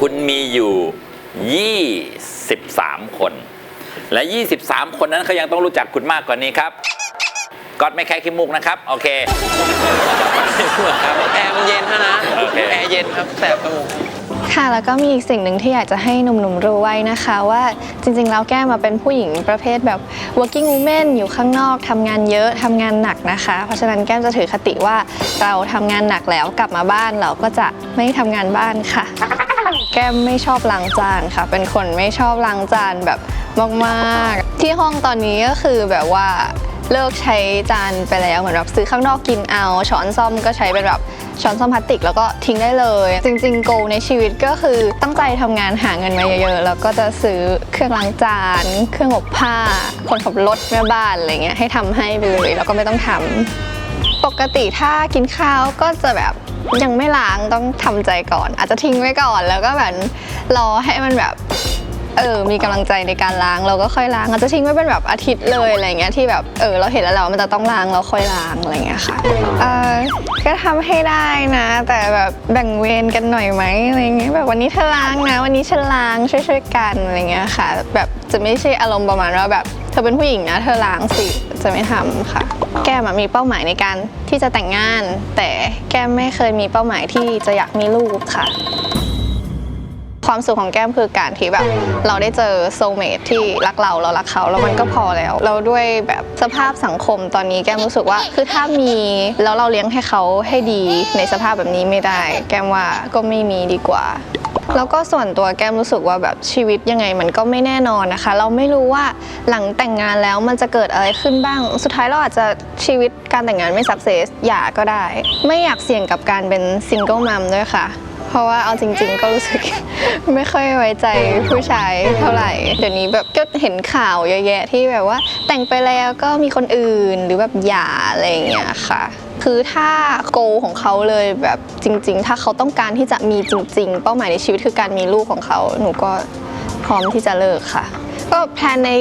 คุณมีอยู่ 23 คน และ 23 คนนั้นเขายังต้องรู้จักคุณมากกว่านี้ครับก๊อตไม่แค่ขี้มูกนะครับ โอเคครับแอร์มันเย็นนะนะโอเคแอร์เย็นครับแสบจมูกค่ะแล้วก็มีอีกสิ่งหนึ่งที่อยากจะให้หนุ่มๆรู้ไว้นะคะว่าจริงๆแล้วแก้มมาเป็นผู้หญิงประเภทแบบ working woman อยู่ข้างนอกทำงานเยอะทำงานหนักนะคะ เพราะฉะนั้นแก้มจะถือคติว่าเราทำงานหนักแล้วกลับมาบ้านเราก็จะไม่ทำงานบ้านค่ะแก้มไม่ชอบล้างจานค่ะ เป็นคนไม่ชอบล้างจานแบบมากๆ ที่ห้องตอนนี้ก็คือแบบว่าเลิกใช้จานไปแล้วเหมือนแบบซื้อข้างนอกกินเอา ช้อนซ่อมก็ใช้เป็นแบบช้อนซ่อมพลาสติกแล้วก็ทิ้งได้เลย จริงๆ โกในชีวิตก็คือตั้งใจทำงานหาเงินมาเยอะๆ แล้วก็จะซื้อเครื่องล้างจาน เครื่องอบผ้า คนขับรถแม่บ้านอะไรเงี้ยให้ทำให้ไปเลยแล้วก็ไม่ต้องทำป กติถ้ากินข้าวก็จะแบบยังไม่ล้างต้องทำใจก่อน อาจจะทิ้งไว้ก่อนแล้วก็แบบรอให้มันแบบเออ มีกำลังใจในการล้างเราก็ค่อยล้างอาจจะทิ้งไว้เป็นแบบอาทิตย์เลยอะไรเงี้ยที่แบบเออเราเห็นแล้วแหละว่ามันจะต้องล้างเราค่อยล้างอะไรเงี้ยค่ะเออก็ทำให้ได้นะ แต่แบบแบ่งเวรกันหน่อยไหมอะไรเงี้ยแบบวันนี้เธอล้างนะ วันนี้ฉันล้างช่วยๆกันอะไรเงี้ยค่ะ แบบจะไม่ใช่อารมณ์ประมาณว่าแบบ เธอเป็นผู้หญิงนะ เธอล้างสิ จะไม่ทำค่ะ แก้มมีเป้าหมายในการที่จะแต่งงาน แต่แก้มไม่เคยมีเป้าหมายที่จะอยากมีลูกค่ะ ความสุขของแก้มคือการที่แบบ เราได้เจอโซเมทที่รักเราเรารักเขาแล้วมันก็พอแล้วแล้วด้วยแบบสภาพสังคมตอนนี้แก้มรู้สึกว่า คือถ้ามีแล้วเราเลี้ยงให้เขาให้ดีในสภาพแบบนี้ไม่ได้ แก้มว่าก็ไม่มีดีกว่า แล้วก็ส่วนตัวแก้มรู้สึกว่าแบบชีวิตยังไงมันก็ไม่แน่นอนนะคะ เราไม่รู้ว่าหลังแต่งงานแล้วมันจะเกิดอะไรขึ้นบ้าง สุดท้ายเราอาจจะชีวิตการแต่งงานไม่สักเซสหย่าก็ได้ ไม่อยากเสี่ยงกับการเป็นซิงเกิลมัมด้วยค่ะเพราะว่าเอาจริงๆ ก็รู้สึกไม่ค่อยไว้ใจผู้ชายเท่าไหร่ เดี๋ยวนี้แบบก็เห็นข่าวเยอะแยะที่แบบว่าแต่งไปแล้วก็มีคนอื่นหรือแบบหย่าอะไรอย่างเงี้ยค่ะ คือถ้าโกของเขาเลยแบบจริง ๆ ถ้าเขาต้องการที่จะมีจริง ๆ เป้าหมายในชีวิตคือการมีลูกของเขา หนูก็พร้อมที่จะเลิกค่ะ ก็แพลนใน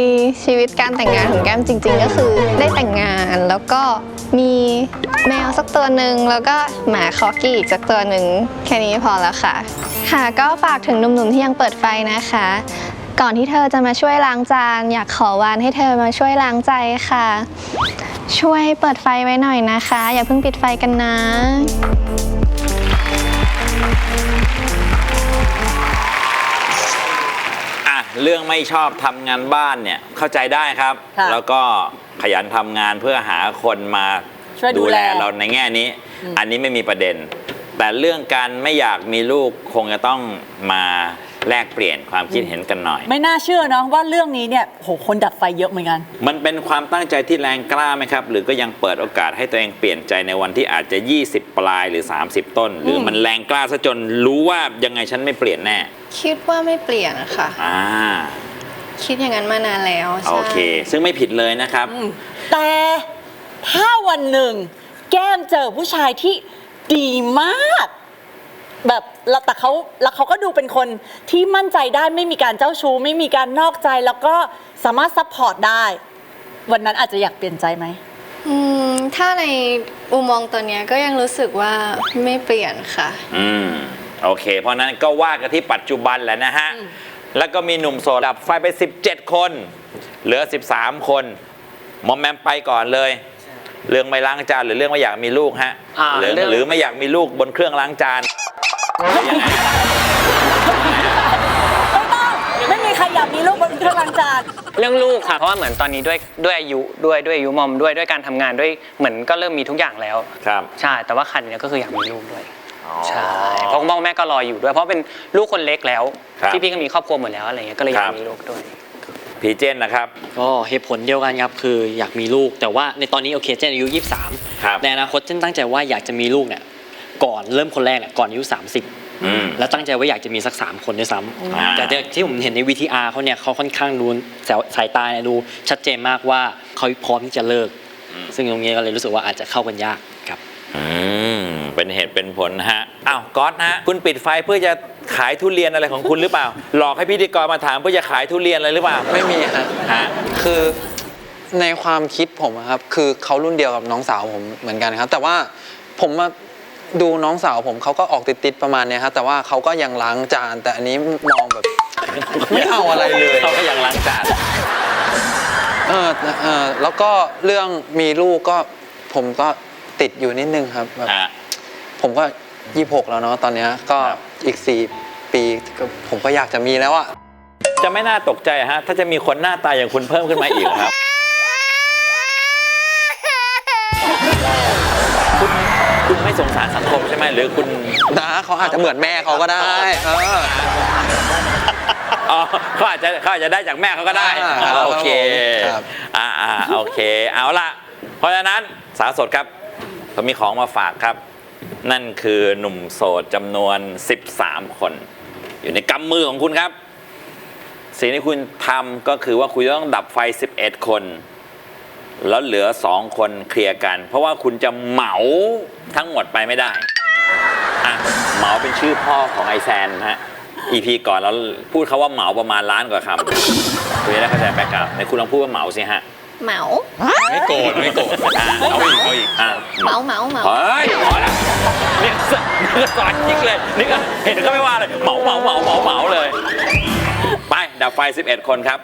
ชีวิตการแต่งงานของแก้มจริง ๆ ก็คือได้แต่งงานแล้วก็มีแมวสักตัวหนึ่งแล้วก็หมาคอกี้อีกสักตัวหนึ่งแค่นี้พอแล้วค่ะ ค่ะก็ฝากถึงหนุ่มๆที่ยังเปิดไฟนะคะ ก่อนที่เธอจะมาช่วยล้างจาน อยากขอวานให้เธอมาช่วยล้างใจค่ะ ช่วยเปิดไฟไว้หน่อยนะคะ อย่าเพิ่งปิดไฟกันนะ อะเรื่องไม่ชอบทำงานบ้านเนี่ยเข้าใจได้ครับ ค่ะ แล้วก็ขยันทำงานเพื่อหาคนมาช่วยดูแล เราในแง่นี้ อันนี้ไม่มีประเด็น แต่เรื่องการไม่อยากมีลูกคงจะต้องมา แลกเปลี่ยนความคิดเห็นกันหน่อย ไม่น่าเชื่อเนาะว่าเรื่องนี้เนี่ยโหคนดับไฟเยอะเหมือนกัน มันเป็นความตั้งใจที่แรงกล้าไหมครับ หรือก็ยังเปิดโอกาสให้ตัวเองเปลี่ยนใจในวันที่อาจจะ 20 ปลายหรือ 30 ต้น หรือมันแรงกล้าซะจนรู้ว่ายังไงฉันไม่เปลี่ยนแน่คิดว่าไม่เปลี่ยนค่ะ อ่า คิดอย่างนั้นมานานแล้วใช่โอเคซึ่งไม่ผิดเลยนะครับ แต่ถ้าวันหนึ่ง แก้มเจอผู้ชายที่ดีมาก แบบแล้วแต่เขาแล้วเขาก็ดูเป็นคนที่มั่นใจได้ไม่มีการเจ้าชู้ ไม่มีการนอกใจแล้วก็สามารถซัพพอร์ตได้ วันนั้นอาจจะอยากเปลี่ยนใจไหมอืมถ้าในอุโมงค์ตัวเนี้ยก็ยังรู้สึกว่าไม่เปลี่ยนค่ะ อืม โอเค เพราะนั้นก็ว่ากันที่ปัจจุบันแหละนะฮะ แล้วก็มีหนุ่มโสดดับไฟไป 17 คน เหลือ 13 คนมอมแมมไปก่อนเลย เรื่องไม่ล้างจานหรือเรื่องไม่อยากมีลูกฮะอ่าหรือเรื่อง หรือไม่อยากมีลูกบนเครื่องล้างจานยัง ไงไม่ต้อง ไม่มีใครอยากมีลูกบนเครื่องล้างจาน เรื่องลูกค่ะเพราะว่าเหมือนตอนนี้ด้วยด้วยอายุด้วยด้วยอายุมอมด้วยด้วยการทำงานด้วยเหมือนก็เริ่มมีทุกอย่างแล้วครับใช่แต่ว่าคันเนี้ยก็คืออยากมีลูกด้วยอ๋อใช่เพราะคุณพ่อคุณแม่ก็รออยู่ด้วย เพราะเป็นลูกคนเล็กแล้วครับที่พี่ก็มีครอบครัวหมดแล้วอะไรเงี้ยก็เลยอยาคกรับมีลูกด้วย พีเจนนะครับ ก็เหตุผลเดียวกันครับคืออยากมีลูกแต่ว่าในตอนนี้โอเคเจนอายุ ครับ23 ในอนาคตเจนตั้งใจว่าอยากจะมีลูกเนี่ย ก่อนเริ่มคนแรกเนี่ยก่อนอายุอืม30 แล้วตั้งใจว่าอยากจะมีสัก 3 คนด้วยซ้อ่าำแต่ที่ผมเห็นใน VTR เขาเนี่ยเขาค่อนข้างดูสายสายตาเนี่ยดูชัดเจนมากว่าเขาพร้อมที่จะเลิก ซึ่งตรงนี้ก็เลยรู้สึกว่าอาจจะเข้ากันยากครับอืมเป็นเหตุเป็นผลฮะอ้าวก๊อตฮะคุณปิดไฟเพื่อจะขายทุเรียนอะไรของคุณหรือเปล่า หลอกให้พิธีกรมาถามเพื่อจะขายทุเรียนอะไรหรือเปล่า ไม่มีครับฮะคือในความคิดผมอะครับ คือเขารุ่นเดียวกับน้องสาวผมเหมือนกันครับ แต่ว่าผมอะ ดูน้องสาวผมเขาก็ออกติดๆประมาณเนี้ยครับแต่ว่าเขาก็ยังล้างจานแต่อันนี้มองแบบ ไม่เอาอะไรเลย เขาก็ยังล้างจานเออเออแล้วก็เรื่องมีลูกก็ผมก็ติดอยู่นิดนึงครับแบบอะ ผมก็ยี่หกแล้วเนาะตอนเนี้ยก็อีกสี่ปีก็ผมก็อยากจะมีแล้วอะจะไม่น่าตกใจฮะ ถ้าจะมีคนหน้าตาอย่างคุณเพิ่มขึ้นมาอีกครับ คุณ คุณไม่สงสารสังคมใช่ไหมหรือคุณนะเขาอาจจะเหมือนแม่เขาก็ได้ เออ อ๋อเขาอาจจะเขาอาจจะได้จากแม่เขาก็ได้อ่าอ่าโอเคครับ อ่าอ่าโอเค เอาละเพราะฉะนั้นสาวโสดครับผมมีของมาฝากครับ นั่นคือหนุ่มโสดจำนวน 13 คน อยู่ในกำมือของคุณครับ สิ่งที่คุณทำก็คือว่าคุณจะต้องดับไฟ 11 คน แล้วเหลือ2คนเคลียร์กัน เพราะว่าคุณจะเหมาทั้งหมดไปไม่ได้อะเหมาเป็นชื่อพ่อของไอแซนนะฮะ EP ก่อนเราพูดเขาว่าเหมาประมาณล้านกว่าคำคุณจะได้เข้าใจแบ็กกราวในคุณลองพูดว่าเหมาสิฮะ เหมา ไม่โกรธไม่โกรธอะเอาอีกเอาอีกอะ เหมาเหมาเหมา เฮ้ยพอละนี่ก็นี่ก็สอนยิกเลยนี่ก็เห็นก็ไม่ว่าเลยเหมาเหมาเหมาเหมาเหมาเลย ไป ดับไฟ 11 คนครับ